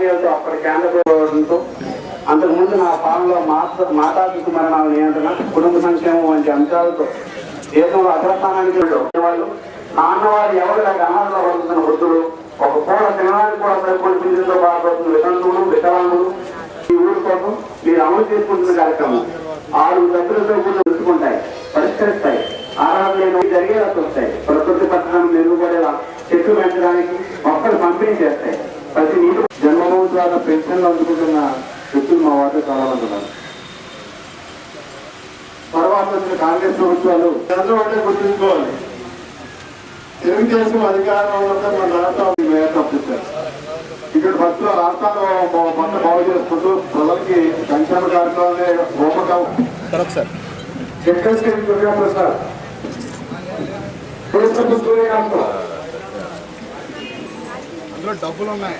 రాజకీయాలతో అప్పటి కేంద్ర ప్రభుత్వంతో అంతకుముందు నా పాలనలో మాత మాతా మరణాల నియంత్రణ కుటుంబ సంక్షేమం వంటి అంశాలతో దేశంలో అగ్రస్థానానికి వాళ్ళు నాన్నవారు ఎవరు లేక అనాథలో పడుతున్న వృద్ధులు ఒక పూట తినడానికి కూడా సరిపోయిన పిండితో బాధపడుతున్న వితంతువులు వికలాంగులు ఈ ఊరి కోసం మీరు అమలు చేసుకుంటున్న కార్యక్రమం. ఆరు సభ్యులతో కూడా తెలుసుకుంటాయి పరిష్కరిస్తాయి ఆరాధన జరిగేలా వస్తాయి ప్రకృతి పట్టణం మెరుగుపడేలా చెట్లు పెంచడానికి మొక్కలు పంపిణీ చేస్తాయి. ప్రతి నీటి ద్వారా పెన్షన్లు అందుకుంటున్న వ్యక్తులు మా వార్డు చాలా మంది ఉన్నారు. తర్వాత వచ్చిన కాంగ్రెస్ ప్రభుత్వాలు చంద్రం అంటే గుర్తుంచుకోవాలి. తెలుగుదేశం అధికారంలో ఉన్నప్పుడు మన రాష్ట్రం వేరే తప్పిస్తారు ఇక్కడ ఫస్ట్లో రాష్ట్రాలు మొత్తం బాగు చేసుకుంటూ ప్రజలకి సంక్షేమ కార్యక్రమాలే రూపకం పురస్కృత సూర్యకాంత్ అందులో డబ్బులు ఉన్నాయి.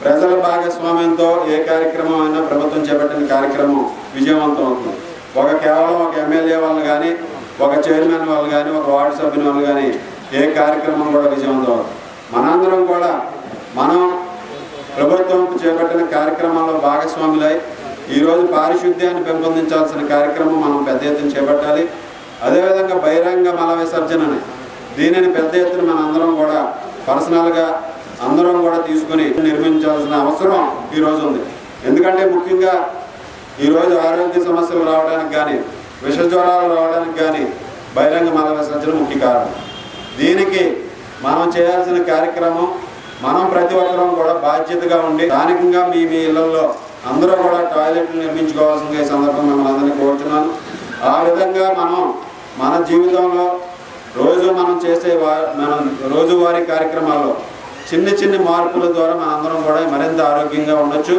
ప్రజల భాగస్వామ్యంతో ఏ కార్యక్రమం అయినా ప్రభుత్వం చేపట్టిన కార్యక్రమం విజయవంతం అవుతుంది ఒక కేవలం ఒక ఎమ్మెల్యే వాళ్ళు కానీ ఒక చైర్మన్ వాళ్ళు కానీ ఒక వార్డు సభ్యుని వాళ్ళు కానీ ఏ కార్యక్రమం కూడా విజయవంతం అవుతుంది మనందరం కూడా మనం ప్రభుత్వం చేపట్టిన కార్యక్రమాల్లో భాగస్వాములై ఈరోజు పారిశుద్ధ్యాన్ని పెంపొందించాల్సిన కార్యక్రమం మనం పెద్ద ఎత్తున చేపట్టాలి. అదేవిధంగా బహిరంగ మల విసర్జనని దీనిని పెద్ద ఎత్తున మన అందరం కూడా పర్సనల్గా అందరం కూడా తీసుకుని నిర్మించాల్సిన అవసరం ఈరోజు ఉంది. ఎందుకంటే ముఖ్యంగా ఈరోజు ఆరోగ్య సమస్యలు రావడానికి కానీ విష జ్వరాలు రావడానికి కానీ బహిరంగ మల విసర్జన ముఖ్య కారణం. దీనికి మనం చేయాల్సిన కార్యక్రమం మనం ప్రతి ఒక్కరం కూడా బాధ్యతగా ఉండి స్థానికంగా మీ మీ ఇళ్ళలో అందరూ కూడా టాయిలెట్లు నిర్మించుకోవాల్సిందిగా ఈ సందర్భం మిమ్మల్ని అందరినీ కోరుతున్నాను ఆ విధంగా మనం మన జీవితంలో రోజు మనం చేసే మనం రోజువారీ కార్యక్రమాల్లో చిన్న చిన్న మార్పుల ద్వారా మనందరం కూడా మరింత ఆరోగ్యంగా ఉండొచ్చు.